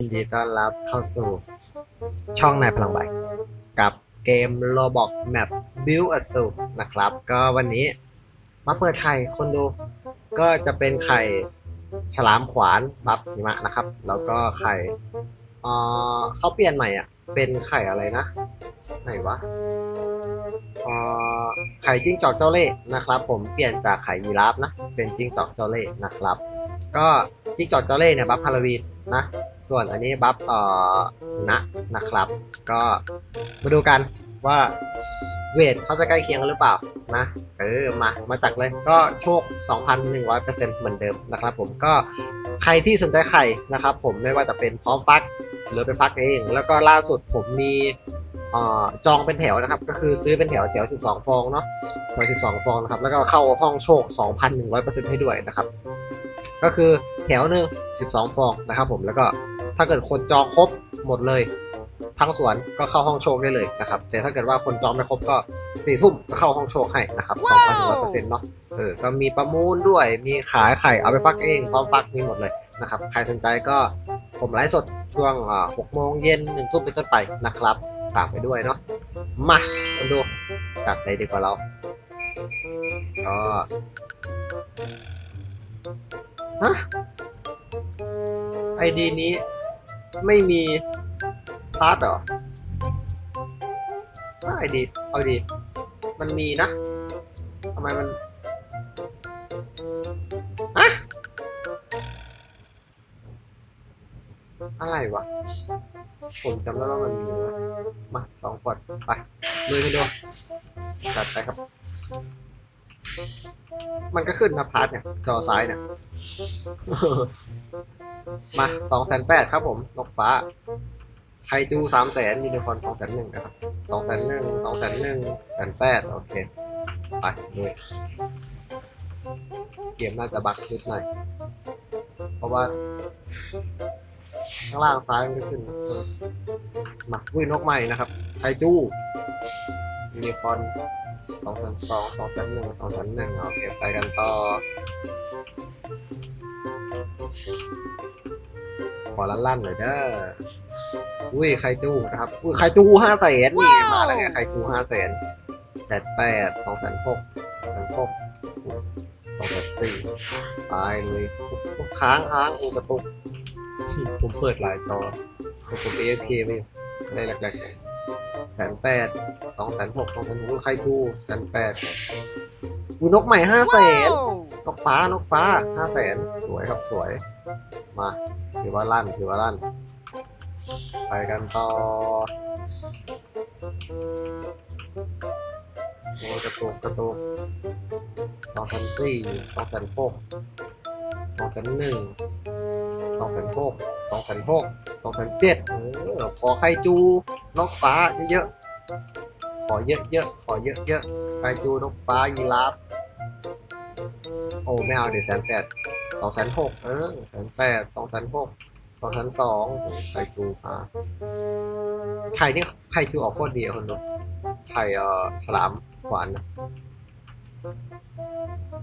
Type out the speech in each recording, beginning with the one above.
ยินดีต้อนรับเข้าสู่ช่องนายพลังใบ กับเกม Roblox Map Build a s u นะครับ ก็วันนี้มาเปิดไข่คนดู ก็จะเป็นไข่ฉลามขวานบัฟหิมะนะครับ แล้วก็ไข่เอ่อเขาเปลี่ยนใหม่อะ เป็นไข่อะไรนะ ไหนวะเอ่อไข่จิ้งจอกเจ้าเล่ห์นะครับ ผมเปลี่ยนจากไข่ยีราฟนะ เป็นจิ้งจอกเจ้าเล่ห์นะครับ ก็จิ้งจอกเจ้าเล่ห์เนี่ยบัฟฮาโลวีนนะ ส่วนอันนี้บัฟเอ่อนะนะครับ ก็มาดูกันว่าเวทเขาจะใกล้เคียงกันหรือเปล่านะ เออมามาจักเลยก็โชค 2,100%เหมือนเดิมนะครับผมก็ใครที่สนใจไข่นะครับผมไม่ว่าจะเป็นพร้อมฟักหรือไปฟักเอง แล้วก็ล่าสุดผมมีจองเป็นแถวนะครับ ก็คือซื้อเป็นแถวแถว 12 ฟองเนาะแถว 12 ฟองนะครับ แล้วก็เข้าห้องโชค 2,100%ให้ด้วยนะครับ ก็คือแถวหนึ่ง12 ฟองนะครับผมแล้วก็ ถ้าเกิดคนจองครบหมดเลย ทั้งสวนก็เข้าห้องโชคได้เลยนะครับแต่ถ้าเกิดว่าคนจองไม่ครบก็สี่ทุ่มก็เข้าห้องโชคให้นะครับ2,100%เนาะเออก็มีประมูลด้วยมีขายไข่เอาไปฟักเองพร้อมฟักมีหมดเลยนะครับใครสนใจก็ผมไลฟ์สดช่วงอ่า6โมงเย็น1ทุ่มเป็นต้นไปนะครับฝากไปด้วยเนาะมามาดูจัดเลยดีกว่าเราก็ฮะไอดีนี้ ไม่มีพาร์ทเหรอว่าไอดีเอาดี มันมีนะทำไมมันอะอะไรวะ ผมจำได้ว่ามันมีนะมาสองคนไปลุยกันดูจัดไปครับ มันก็ขึ้นนะพาร์ทเนี่ย จอซ้ายเนี่ย มาสองแสนแปดครับผม นกฟ้า ไคจูสามแสนยูนิคอนสองแสนหนึ่งนะครับสองแสนหนึ่งสองแสนหนึ่งแสนแปดโอเค ไปด้วยเกมน่าจะบักนิดหน่อย เพราะว่า ข้างล่างซ้ายมันก็ขึ้น มาวุ้ยนกใหม่นะครับ ไคจูยูนิคอน สองแสนสองสองแสนหนึ่งสองแสนหนึ่งโอเคไปกันต่อ ขอลั่นๆหน่อยเด้ออุ้ยไคจูนะครับอุ้ยไคจูห้าแสนนี่มาแล้วไงไคจูห้าแสนแสนแปดสองแสนหกแสนหกสองแสนสี่ตายเลยอุ๊ยค้างค้างอูกระตุกผมเปิดหลายจอผม AFK ไปอยู่ได้แรกๆ แสนแปดสองแสนหกสองแสนหกไคจูแสนแปดอุ้ยนกใหม่ห้าแสนนกฟ้านกฟ้าห้าแสนสวยครับสวย มาถือว่าลั่นถือว่าลั่น ไปกันต่อโอ้ยกระตุกกระตุกสองแสนสี่สองแสนหกสองแสนหนึ่งสองแสนหกสองแสนหก สองแสนเจ็ดเออขอไคจูนกฟ้าเยอะๆขอเยอะๆขอเยอะๆไคจูนกฟ้ายีราฟโอ้ไม่เอาเดี๋ยวแสนแปดสองแสนหกเออแสนแปดสองแสนหกสองแสนสองโอ้ไข่จูอะไข่นี่ไข่จูออกโคตรดีอะคนดูไข่เอ่อฉลามหวานนะ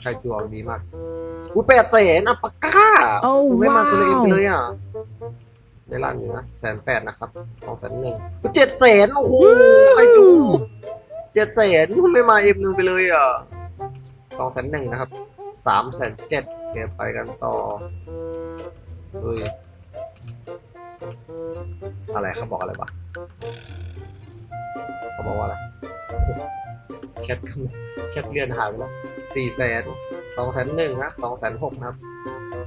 ไข่จูออกดีมากอู้แปดแสนอัปปะก้าโอ้ไม่มาตัวเองไปว้าวเลยอะ ได้ล้านอยู่นะแสนแปดนะครับสองแสนหนึ่งเจ็ดแสนโอ้โหไข่จูเจ็ดแสนไม่มาเอ็มหนึ่งไปเลยอะสองแสนหนึ่งนะครับสามแสนเจ็ดเก็บไปกันต่อเฮ้ยอะไรเขาบอกอะไรวะเขาบอกว่าอะไรโอ้โหแชทกันแชทเลื่อนหายไปแล้วสี่แสนสองแสนหนึ่งนะสองแสนหกนะครับ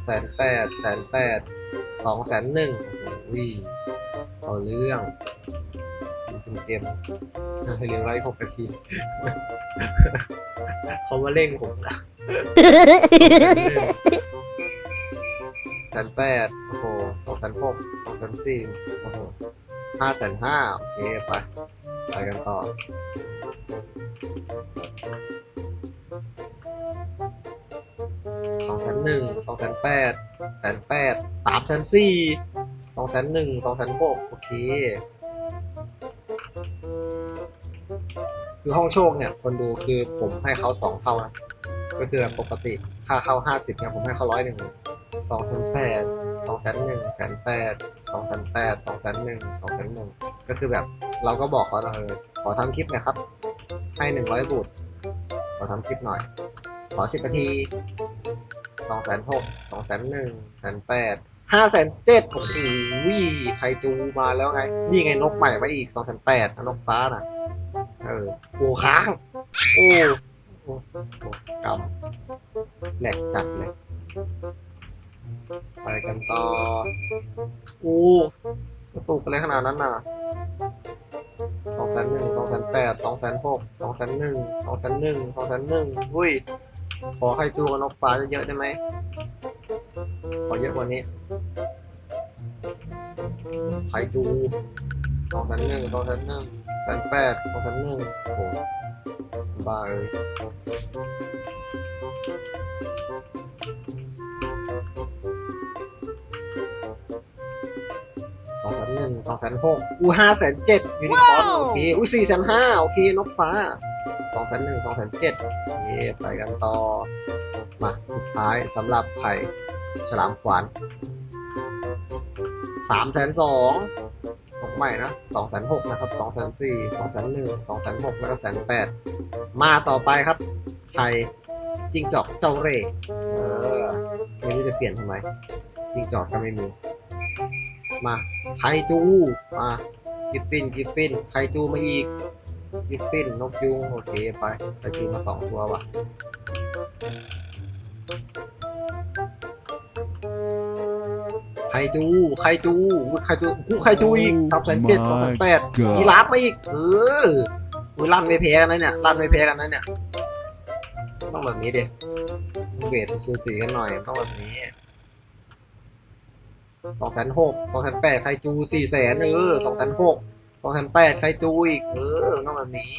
แสนแปดแสนแปดสองแสนหนึ่งโอ้ยเอาเรื่องคุณเกมให้เร็วไล่หกนาทีเขามาเร่งผมนะแสนแปดโอ้โหสองแสนหกสองแสนสี่โอ้โหห้าแสนห้าโอเคไป ไปกันต่อ สองแสนหนึ่งสองแสนแปดแสนแปดสามแสนสี่สองแสนหนึ่งสองแสนหกโอเค คือห้องโชคเนี่ย คนดูคือผมให้เขาสองเท่านะก็คือปกติค่าเข้าห้าสิบเนี่ยผมให้เขาร้อยหนึ่งสองแสนแปดสองแสนหนึ่งแสนแปดสองแสนแปดสองแสนหนึ่งสองแสนหนึ่งก็คือแบบเราก็บอกเขาเออขอทำคลิปนะครับ ให้หนึ่งร้อยบูทขอทำคลิปหน่อย ขอสิบนาที สองแสนหกสองแสนหนึ่งแสนแปดห้าแสนเจ็ดโอ้โหใครจูมาแล้วไง นี่ไงนกใหม่มาอีกสองแสนแปดนกฟ้าน่ะ เออโอ้ค้าง โอ้โอ้กำแหลกจัดเลยไปกันต่อ โอ้กระตุกอะไรขนาดนั้นน่ะสองแสนหนึ่งสองแสนแปดสองแสนหกสองแสนหนึ่งสองแสนหนึ่งสองแสนหนึ่งอุ้ย ขอให้จูกับนกฟ้าเยอะๆได้ไหม ขอเยอะกว่านี้ไข่จูสองแสนหนึ่งสองแสนหนึ่งแสนแปดสองแสนหนึ่งโอ้โหบ้าเอ้ยสองแสนหนึ่งสองแสนหกอู้ห้าแสนเจ็ดยูนิคอร์นโอเคอู้สี่แสนห้าโอเคนกฟ้า สองแสนหนึ่งสองแสนเจ็ดเย่ไปกันต่อ มาสุดท้ายสำหรับไข่ฉลามขวานสามแสนสองของใหม่นะสองแสนหกนะครับสองแสนสี่สองแสนหนึ่งสองแสนหกแล้วก็แสนแปดมาต่อไปครับ ไข่จิงจอกเจ้าเร่เออไม่รู้จะเปลี่ยนทำไมจิงจอกก็ไม่มี มาไข่จูมากิฟฟินกิฟฟินไข่จูมาอีก กิฟฟิน นกยุง โอเค ไปไข่จูมาสองตัวว่ะไคจูไคจูอุ๊ยไคจูกูไคจูอีกสามแสนเจ็ดสองแสนแปด God ยีราฟมาอีก เอออุ้ยลั่นไม่แพ้กันนะเนี่ย ลั่นไม่แพ้กันนะเนี่ย ต้องแบบนี้ดิเวทสูสีกันหน่อย ต้องแบบนี้สองแสนหกสองแสนแปดไคจูสี่แสนเออสองแสนหกส องแสนแปดไคจูอีก เออต้องแบบนี้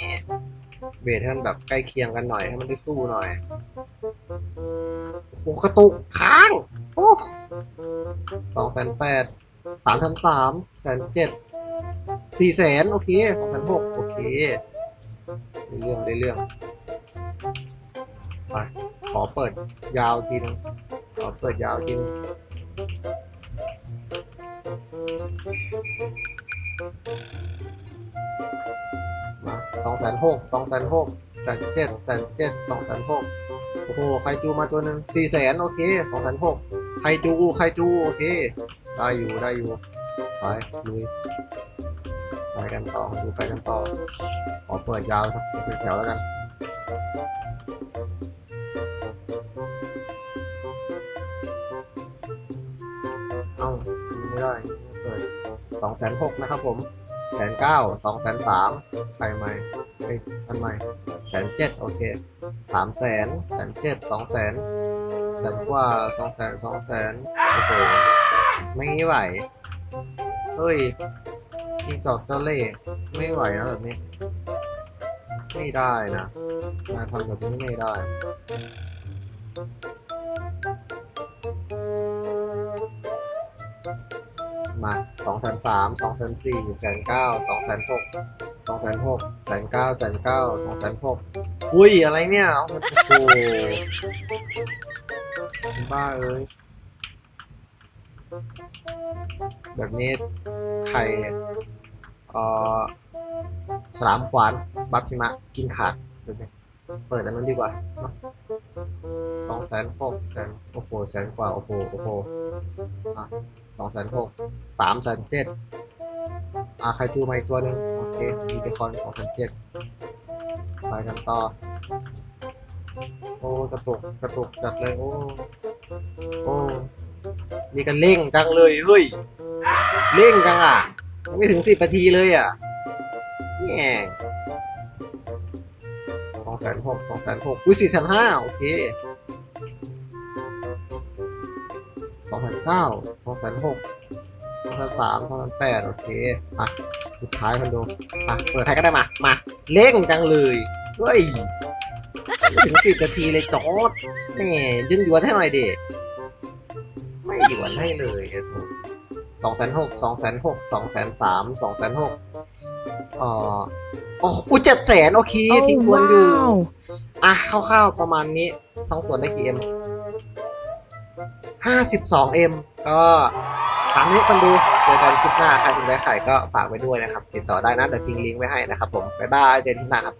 เวทให้มันแบบใกล้เคียงกันหน่อยให้มันได้สู้หน่อยโอ้โหกระตุกค้างโอ้สองแสนแปดสามแสนสามแสนเจ็ดสี่แสนโอเคสองแสนหกโอเคได้เรื่องได้เรื่องไปขอเปิดยาวทีนึงขอเปิดยาวทีนึง สองแสนหกสองแสนหกแสนเจ็ดแสนเจ็ดสองแสนหกโอ้โหใครจูมาตัวหนึ่งสี่แสนโอเคสองแสนหกไคจูไคจูโอเค ได้อยู่ได้อยู่ไปลุยไปกันต่อดูไปกันต่อขอเปิดยาวครับเป็นแถวแล้วกันเอ้าไม่ได้เปิดสองแสนหกนะครับผม แสนเก้าสองแสนสามใครใหม่เอ้ยอันใหม่แสนเจ็ดโอเคสามแสนแสนเจ็ดสองแสนแสนกว่าสองแสนสองแสนโอ้โหไม่ไหว เฮ้ยจิงจอกเจ้าเล่ห์ไม่ไหวนะแบบนี้ ไม่ได้นะนายทำแบบนี้ไม่ได้ มาสองแสนสามสองแสนสี่แสนเก้าสองแสนหกสองแสนหกแสนเก้าแสนเก้าสองแสนหกอุ้ยอะไรเนี่ยโอ้โหบ้าเอ้ยแบบนี้ไข่เอ่อฉลามขวานบัฟพิมะกินขาดแบบนี้ เปิดอันนั้นดีกว่าสองแสนหกแสนโอ้โหแสนกว่าโอ้โหโอ้โหอะสองแสนหกสามแสนเจ็ดอะใครจูมาอีกตัวหนึ่งโอเคมีเบคอนสองแสนเจ็ดไปกันต่อ โอ้กระตุกกระตุกจัดเลยโอ้โอ้มีกันเร่งจังเลยเฮ้ยเร่งจังอะยังไม่ถึงสิบนาทีเลยอะแง่ส องแสนหกสองแสนหกอุ้ยสี่แสนห้าโอเคสองแสนเก้าสองแสนหกสองแสนสามสองแสนแปดโอเคอะสุดท้ายคนดูอะเปิดใครก็ได้มา มาเร่งจังเลยเฮ้ยถึงสิบนาทีเลยจอดแหม่ดึงหยวนให้หน่อยดิไม่หยวนให้เลย สองแสนหกสองแสนหกสองแสนสามสองแสนหกเอ่อโอ้อุเจ็ดแสนโอเคทิ้งทวนอยู่ อะคร่าวๆประมาณนี้ทั้งส่วนได้กี่เอ็มห้าสิบสองเอ็มก็ตามนี้คนดูเจอกันคลิปหน้าใครสนใจไข่ก็ฝากไว้ด้วยนะครับ ติดต่อได้นะเดี๋ยวทิ้งลิงก์ไว้ให้นะครับผม บ๊ายบายเจอกันคลิปหน้าครับ